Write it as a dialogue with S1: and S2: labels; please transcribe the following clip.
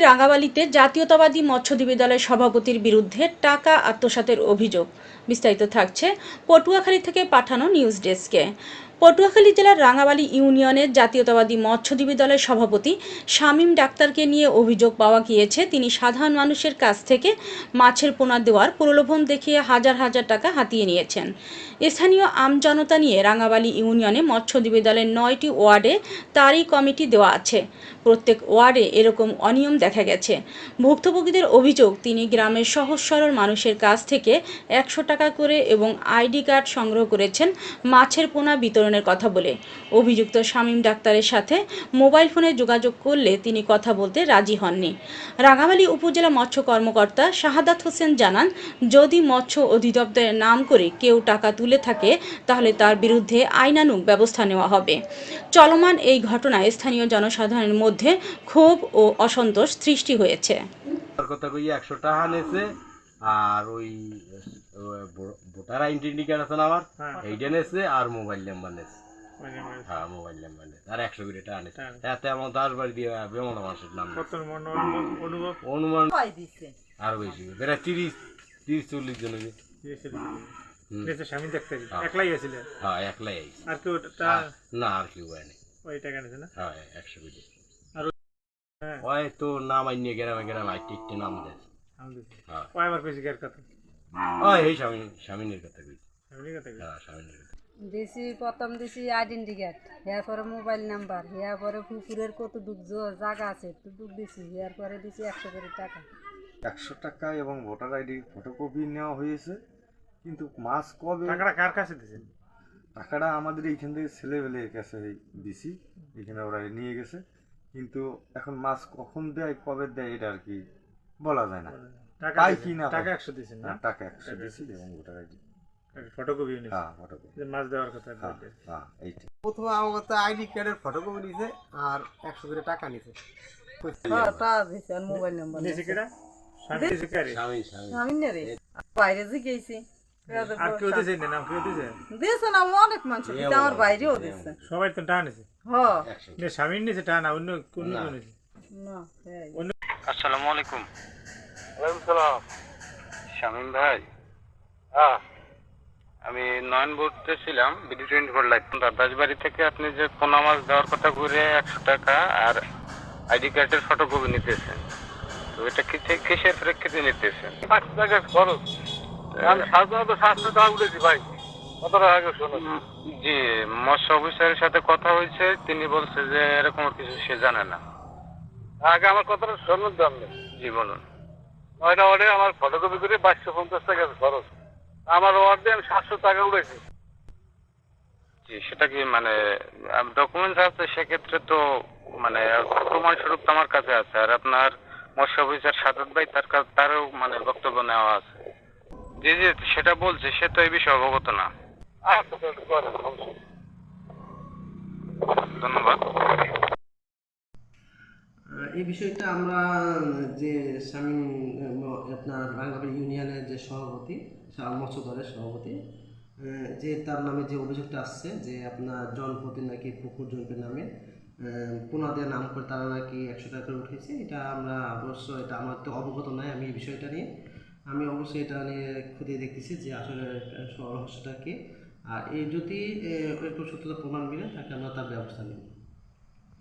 S1: রাঙাবালিতে জাতীয়তাবাদী মৎস্যজীবী দলের সভাপতির বিরুদ্ধে টাকা আত্মসাতের অভিযোগ। বিস্তারিত থাকছে পটুয়াখালী থেকে পাঠানো নিউজ ডেস্কে পটুয়াখালী জেলার রাঙাবালি ইউনিয়নের জাতীয়তাবাদী মৎস্যজীবী দলের সভাপতি শামীম ডাক্তারকে নিয়ে অভিযোগ পাওয়া গিয়েছে, তিনি সাধারণ মানুষের কাছ থেকে মাছের পোনা দেওয়ার প্রলোভন দেখিয়ে হাজার হাজার টাকা হাতিয়ে নিয়েছেন। স্থানীয় আমজনতা নিয়ে রাঙাবালি ইউনিয়নে মৎস্যজীবী দলের নয়টি ওয়ার্ডে তারই কমিটি দেওয়া আছে। প্রত্যেক ওয়ার্ডে এরকম অনিয়ম দেখা গেছে। ভুক্তভোগীদের অভিযোগ, তিনি গ্রামের সহজ সরল মানুষের কাছ থেকে একশো টাকা করে এবং আইডি কার্ড সংগ্রহ করেছেন মাছের পোনা বিতরণের কথা বলে। অভিযুক্ত শামীম ডাক্তারের সাথে মোবাইল ফোনে যোগাযোগ করলে তিনি কথা বলতে রাজি হননি। রাঙামালী উপজেলা মৎস্য কর্মকর্তা শাহাদাত হোসেন জানান, যদি মৎস্য অধিদপ্তরের নাম করে কেউ টাকা তুলে থাকে, তাহলে তার বিরুদ্ধে আইনানুগ ব্যবস্থা নেওয়া হবে। চলমান এই ঘটনায় স্থানীয় জনসাধারণের মধ্যে ক্ষোভ ও অসন্তোষ সৃষ্টি হয়েছে।
S2: টাকা আর ওই ভোটার আইডেন্টি কার্ড আছে না আমার?
S3: হ্যাঁ।
S2: এইটা নেছে আর মোবাইল নাম্বার নেছে হ্যাঁ মোবাইল নাম্বার নেছে আর একশো করে টাকা নেছে
S3: হ্যাঁ।
S2: এতে আমার দশ বাড়ি দিয়ে বেমন মানুষের নাম।
S3: কত মন অনুভব অনুভব?
S2: অনুমান আর বেশি। প্রায় তিরিশ তিরিশ চল্লিশ জন
S3: স্বামী দেখতে
S2: হ্যাঁ।
S3: একলাই
S2: হ্যাঁ একলাই আইছি।
S3: আর কেউ তা
S2: না আর কেউ হয়
S3: ওই টাকা নিয়েছে না?
S2: হ্যাঁ একশো
S3: হ্যাঁ।
S2: ওই তো নাম আইনি গ্রামে গ্রামে আই টিকটে নাম দেয়। হ্যাঁ।
S3: কথা?
S2: ওই এই স্বামী স্বামীনের কথা কইছি। হ্যাঁ স্বামীনের কথা।
S4: দিছি প্রথম দিছি আইডেন্টি কার্ড। ইয়ার পরে মোবাইল নাম্বার। ইয়ার পরে পুকুরের জ- জায়গা আছে এতটুক দিছি। ইয়ার পরে দিছি একশো করে টাকা।
S5: একশো টাকা এবং ভোটার আইডি ফটোকপি নেওয়া হয়েছে কিন্তু মাস কবে
S3: টাকাটা কার কাছে দিয়েছেন
S5: টাকাটা আমাদের এইখান থেকে ছেলেবেলের কাছে দিছি এখানে ওরা নিয়ে গেছে। কিন্তু এখন মাস কখন দেয় কবে দেয় এটা আর কি বলা যায় না। পাই কি না
S3: টাকা একশো দিয়েছেন না?
S5: হ্যাঁ, টাকা একশো দিছি এবং
S3: ফটোকপি
S5: হ্যাঁ ফটোকপি।
S3: মাছ দেওয়ার কথা
S5: হ্যাঁ এইটা
S6: প্রথমে আমার তো আইডি কার্ডের ফটোকপি নিছে আর একশো করে টাকা নিছে।
S4: হ্যাঁ টাকা দিছি আর মোবাইল নাম্বার
S3: নিয়েছে কেটা স্বামী দিয়েছে কারে?
S2: স্বামী স্বামী।
S4: আমি না রে বাইরে যে গেছি।
S3: আর কেউ দিয়েছে না? নাম কেউ দিয়েছে?
S4: দিয়েছে না অনেক মানুষ দিছে আমার বাইরেও দিচ্ছে
S3: সবাই তো স্বামীর নিয়েছে টাকা। অন্য কোন
S4: না।
S2: আসসালামু আলাইকুম। শামীম ভাই।
S3: হ্যাঁ।
S2: আমি নয়ন বলতেছিলাম বিডি টোয়েন্টি ফোর লাইফ দাদাসবাড়ি থেকে আপনি যে পোনা মাছ দেওয়ার কথা ঘুরে একশো টাকা আর আইডি কার্ডের ফটোকপি নিতেছেন তো এটা কিসে কিসের প্রেক্ষিতে নিতেছেন?
S3: পাঁচশো টাকা খরচ। আমি সাধারণত সাতশো টাকা উঠেছি ভাই।
S2: জি মৎস্য অফিসারের সাথে কথা হয়েছে তিনি বলছে যে এরকম কিছু সে জানে না।
S3: আগে আমার কথাটা শোনার নেই
S2: জি বলুন।
S3: নয়টা ওয়ার্ডে আমার ফটোকপি করে বাইশশো পঞ্চাশ টাকা খরচ। আমার ওয়ার্ডে আমি সাতশো টাকা উঠেছি
S2: জি সেটা কি মানে ডকুমেন্টস আছে সেক্ষেত্রে তো মানে প্রমাণ স্বরূপ তো আমার কাছে আছে। আর আপনার মৎস্য অফিসার সাদত ভাই তার কাছে তারও মানে বক্তব্য নেওয়া আছে। জি জি সেটা বলছে সে তো এই বিষয়ে অবগত না।
S3: আচ্ছা।
S2: ধন্যবাদ।
S6: এই বিষয়টা আমরা, যে স্বামী আপনার বাংলাদেশ ইউনিয়নের যে সভাপতি সা- মৎস্য দলের সভাপতি যে তার নামে যে অভিযোগটা আসছে, যে আপনার জনপ্রতি নাকি পুকুর জনপের নামে পুনাদের নাম করে তারা নাকি একশো টাকা করে উঠেছে এটা আমরা অবশ্য, এটা আমার তো অবগত নয় আমি এই বিষয়টা নিয়ে। আমি অবশ্যই এটা নিয়ে খুঁটিয়ে দেখতেছি যে আসলে রহস্যটা কি। আর এই যদি একটু সত্যতা প্রমাণ মিলে, তাকে আমরা তার ব্যবস্থা নেব।